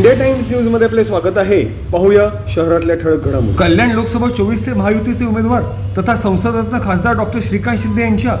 India times न्यूजमध्ये आपले स्वागत आहे. पाहूया शहरातल्या ठळक घडामोडी. कल्याण लोकसभा चोवीसचे महायुतीचे उमेदवार तथा संसदरत्न खासदार डॉक्टर श्रीकांत शिंदे यांच्या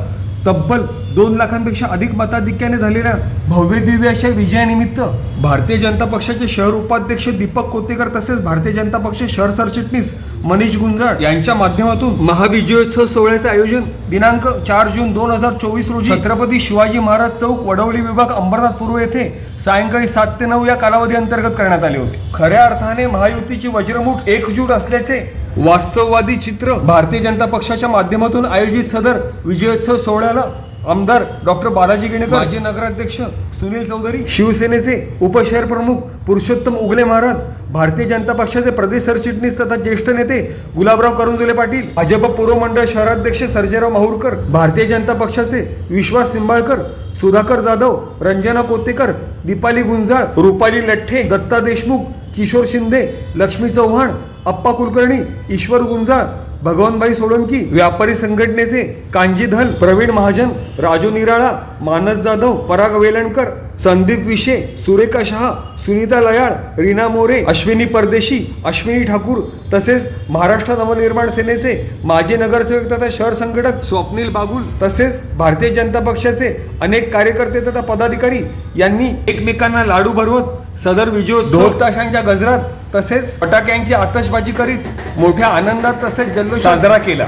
तब्बल दोन लाखांपेक्षा अधिक मताधिक्याने झालेल्या भव्य दिव्य अशा विजयानिमित्त भारतीय जनता पक्षाचे शहर उपाध्यक्ष दीपक कोतेकर तसेच भारतीय जनता पक्ष शहर सरचिटणीस मनीष गुंजाळ यांच्या माध्यमातून महाविजयोत्सव सोहळ्याचे आयोजन दिनांक चार जून दोन हजार चोवीस रोजी छत्रपती शिवाजी महाराज चौक वडवली विभाग अंबरनाथ पूर्व येथे सायंकाळी सात ते नऊ या कालावधी अंतर्गत करण्यात आले होते. खऱ्या अर्थाने महायुतीची वज्रमूठ एकजूट असल्याचे वास्तववादी चित्र भारतीय जनता पक्षाच्या माध्यमातून आयोजित सदर विजयोत्सव सोहळ्याला आमदार डॉक्टर बालाजी गिणेकर माजी नगराध्यक्ष सुनील चौधरी शिवसेनेचे उपशहर प्रमुख पुरुषोत्तम उगले महाराज भारतीय जनता पक्षाचे प्रदेश सरचिटणीस तथा ज्येष्ठ नेते गुलाबराव करुंजुले पाटील भाजप पूर्व मंडळ शहराध्यक्ष सर्जेराव माहूरकर भारतीय जनता पक्षाचे विश्वास निंबाळकर सुधाकर जाधव रंजना कोतेकर दीपाली गुंजाळ रुपाली लठ्ठे दत्ता देशमुख किशोर शिंदे लक्ष्मी चव्हाण अप्पा कुलकर्णी ईश्वर गुंजाळ भगवानभाई सोळंकी व्यापारी संघटनेचे कांजी धल प्रवीण महाजन राजू निराळा मानस जाधव पराग वेलणकर संदीप विशे सुरेखा शहा सुनीता लयाळ रीना मोरे अश्विनी परदेशी अश्विनी ठाकूर तसेच महाराष्ट्र नवनिर्माण सेनेचे माजी नगरसेवक तथा शहर संघटक स्वप्नील बागुल तसेच भारतीय जनता पक्षाचे अनेक कार्यकर्ते तथा पदाधिकारी यांनी एकमेकांना लाडू भरवत सदर विजयोत्सव ढोल ताशांच्या गजरात तसेच फटाक्यांची आतषबाजी करीत मोठ्या आनंदात तसेच जल्लोष साजरा केला.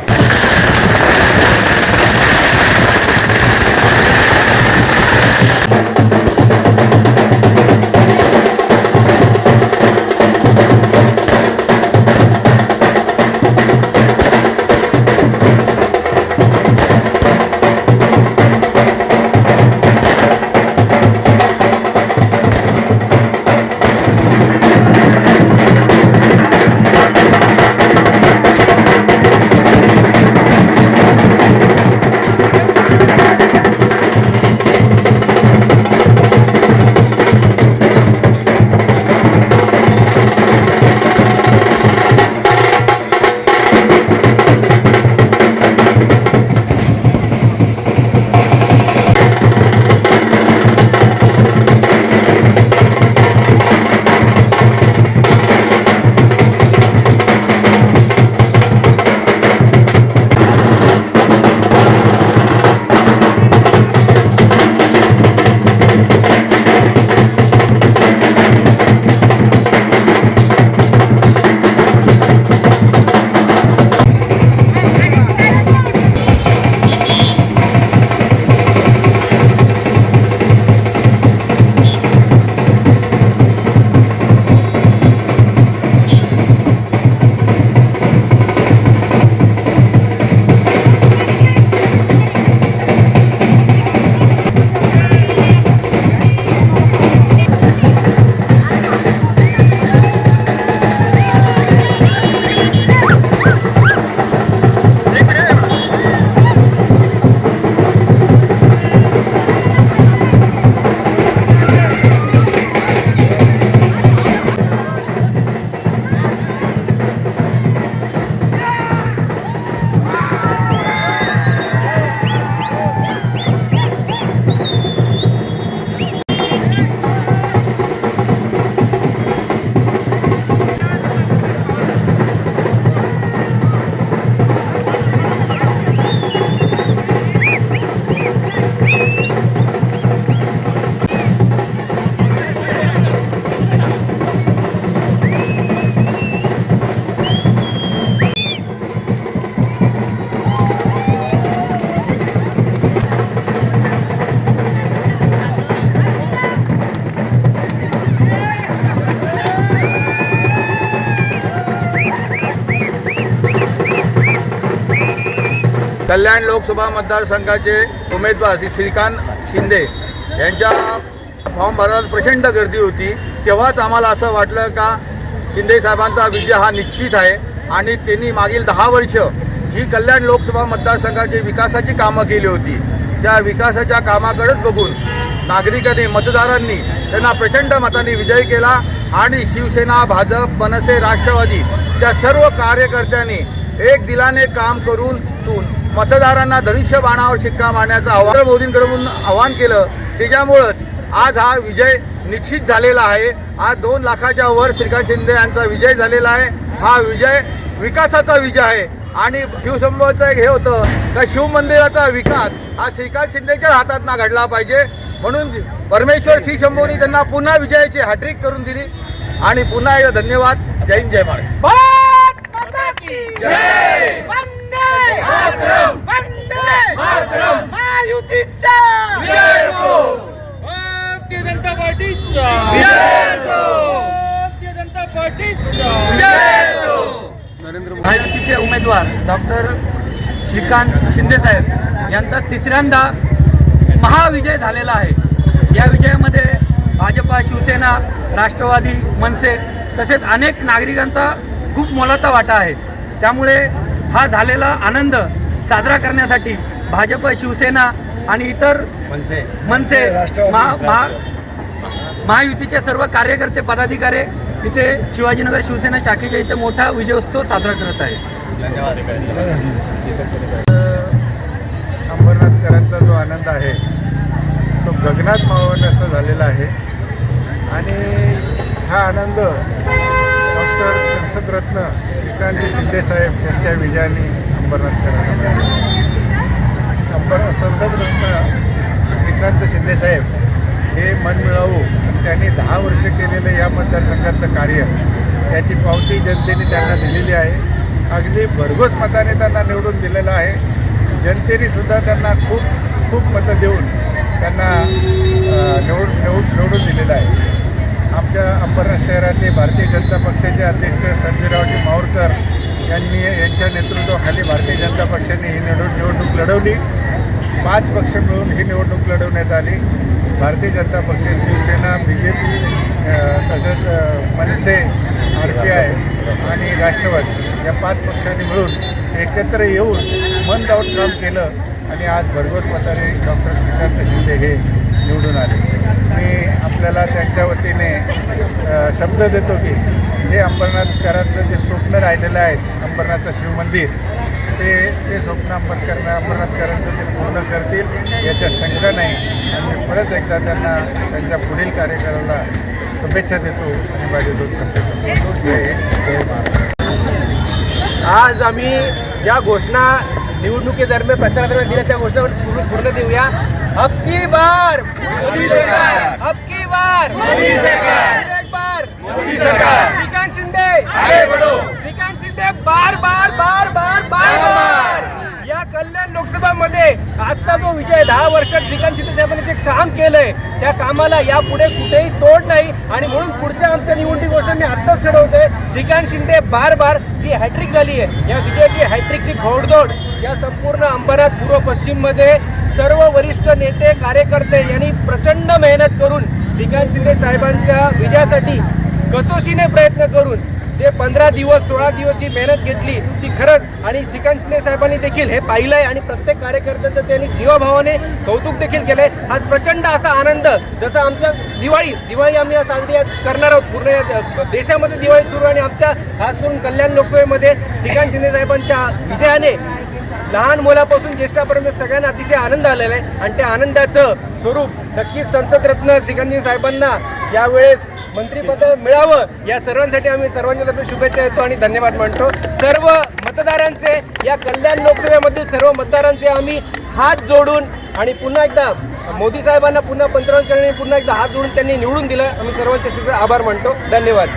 कल्याण लोकसभा मतदारसंघाचे उमेदवार श्री श्रीकांत शिंदे यांच्या फॉर्म भरण्यात प्रचंड गर्दी होती. तेव्हाच आम्हाला असं वाटलं का शिंदे साहेबांचा विजय हा निश्चित आहे आणि त्यांनी मागील दहा वर्ष जी कल्याण लोकसभा मतदारसंघाची विकासाची कामं केली होती. त्या विकासाच्या कामाकडेच बघून नागरिकांनी मतदारांनी त्यांना प्रचंड मतांनी विजय केला आणि शिवसेना भाजप मनसे राष्ट्रवादी त्या सर्व कार्यकर्त्यांनी एक दिलाने काम करून मतदारांना मतदारांना धनुष्यबाणावर शिक्का मारण्याचं आव्हान मोदींकडून आवाहन केलं. त्याच्यामुळंच आज हा विजय निश्चित झालेला आहे. आज दोन लाखाच्या वर श्रीकांत शिंदे यांचा विजय झालेला आहे. हा विजय विकासाचा विजय आहे. आणि शिवसंभवचं एक हे होतं का शिवमंदिराचा विकास हा श्रीकांत शिंदेच्या हातात ना घडला पाहिजे. म्हणून परमेश्वर श्री शंभूनी त्यांना पुन्हा विजयाची हॅट्रिक करून दिली. आणि पुन्हा एकदा धन्यवाद. जय हिंद जय महाराज भारत माता की जय वंदे मातरम वंदे मातरम महायुतीचा विजय हो भारतीय जनता पार्टीचा विजय हो भारतीय जनता पार्टीचा विजय हो महायुतीचे उमेदवार डॉक्टर श्रीकांत शिंदेसाहेब यांचा तिसऱ्यांदा महाविजय झालेला आहे. या विजयामध्ये भाजपा शिवसेना राष्ट्रवादी मनसे तसेच अनेक नागरिकांचा खूप मोलाचा वाटा आहे. त्यामुळे हा झालेला आनंद साजरा करण्यासाठी भाजप शिवसेना आणि इतर मनसे. मनसे महा महा- महायुतीचे सर्व कार्यकर्ते पदाधिकारी इथे शिवाजीनगर शिवसेना शाखेच्या इथे मोठा विजयोत्सव साजरा करत आहे. अंबरनाथकरांचा जो आनंद आहे तो गगनात मावळ असं झालेला आहे. आणि हा आनंद डॉक्टर संसदरत्न श्रीकांतजी शिंदेसाहेब यांच्या विजयाने अंबरनाथकरांना अंबर संसदरत्न श्रीकांत शिंदेसाहेब हे मनमिळावू मिळावू त्यांनी केलेलं या मतदारसंघातलं कार्य. त्याची पावती जनतेने त्यांना दिलेली आहे. अगदी भरघोस मताने त्यांना निवडून दिलेलं आहे. जनतेने सुद्धा त्यांना खूप खूप मतं देऊन त्यांना निवडून निवड निवड निवडून दिलेलं आहे. आमच्या अंबरनाथ शहराचे भारतीय जनता पक्षाचे अध्यक्ष संजयरावजी मावरकर यांनी यांच्या नेतृत्वाखाली भारतीय जनता पक्षाने ही निवड निवडणूक लढवली. पाच पक्ष मिळून ही निवडणूक लढवण्यात आली. भारतीय जनता पक्ष शिवसेना बी जे पी तसंच मनसे आर पी आय आणि राष्ट्रवादी या पाच पक्षांनी मिळून एकत्र येऊन मन लावून काम केलं आणि आज भरघोस मताने डॉक्टर श्रीकांत शिंदे हे निवडून आले. मी आपल्याला त्यांच्या वतीने शब्द देतो की जे अंबरनाथकरांचं जे स्वप्न राहिलेलं आहे अंबरनाथचं शिवमंदिर ते ते स्वप्न अंबरकर अंबरनाथकरांचं ते पूर्ण करतील याच्या शंका नाही आणि परत एकदा त्यांना त्यांच्या पुढील कार्यकाळाला शुभेच्छा देतो आणि माझे दोन जय जय महाराष्ट्र आज आम्ही ज्या घोषणा निवडणुकीदरम्यान प्रचारादरम्यान दिल्या त्या घोषणा पूर्ण पूर्ण देऊया. अबकी बार! मोदी सरकार! अबकी बार! मोदी सरकार! एक बार! मोदी सरकार! श्रीकांत शिंदे! शिंदे बार बार बार बार बार बार या कल्याण लोकसभामध्ये आजचा जो विजय दहा वर्षात श्रीकांत शिंदे साहेबांनी जे काम केलंय त्या कामाला यापुढे कुठेही तोड नाही. आणि म्हणून पुढच्या आमच्या निवडणूक गोष्ट मी आत्ताच ठरवतोय श्रीकांत शिंदे बार बार जी हॅट्रिक झाली आहे या विजयाची हॅट्रिकची घोडदौड या संपूर्ण अंबरनाथ पूर्व पश्चिममध्ये सर्व वरिष्ठ नेते कार्यकर्ते यांनी प्रचंड मेहनत करून श्रीकांत शिंदे साहेबांच्या विजयासाठी कसोशीने प्रयत्न करून जे पंधरा दिवस सोळा दिवस जी मेहनत घेतली ती खरंच. आणि श्रीकांत साहेबांनी देखील हे पाहिलं आहे आणि प्रत्येक कार्यकर्त्याचं त्यांनी जीवाभावाने कौतुक देखील केलंय. आज प्रचंड असा आनंद जसं आमच्या दिवाळी दिवाळी आम्ही साजरी करणार आहोत. पूर्ण देशामध्ये दिवाळी सुरू आणि आमच्या खास करून कल्याण लोकसभेमध्ये श्रीकांत शिंदे साहेबांच्या विजयाने लहान मुलापासून ज्येष्ठापर्यंत सगळ्यांना अतिशय आनंद आलेला आहे. आणि त्या आनंदाचं स्वरूप नक्कीच संसदरत्न श्रीकांतजी साहेबांना यावेळेस मंत्रिपद मिळावं या सर्वांसाठी आम्ही सर्वांच्या तर्फे शुभेच्छा देतो आणि धन्यवाद मानतो. सर्व मतदारांचे या कल्याण लोकसभेमधील सर्व मतदारांचे आम्ही हात जोडून आणि पुन्हा एकदा मोदी साहेबांना पुन्हा पंतप्रधान पुन्हा एकदा हात जोडून त्यांनी निवडून दिलं. आम्ही सर्वांचे आभार मानतो. धन्यवाद.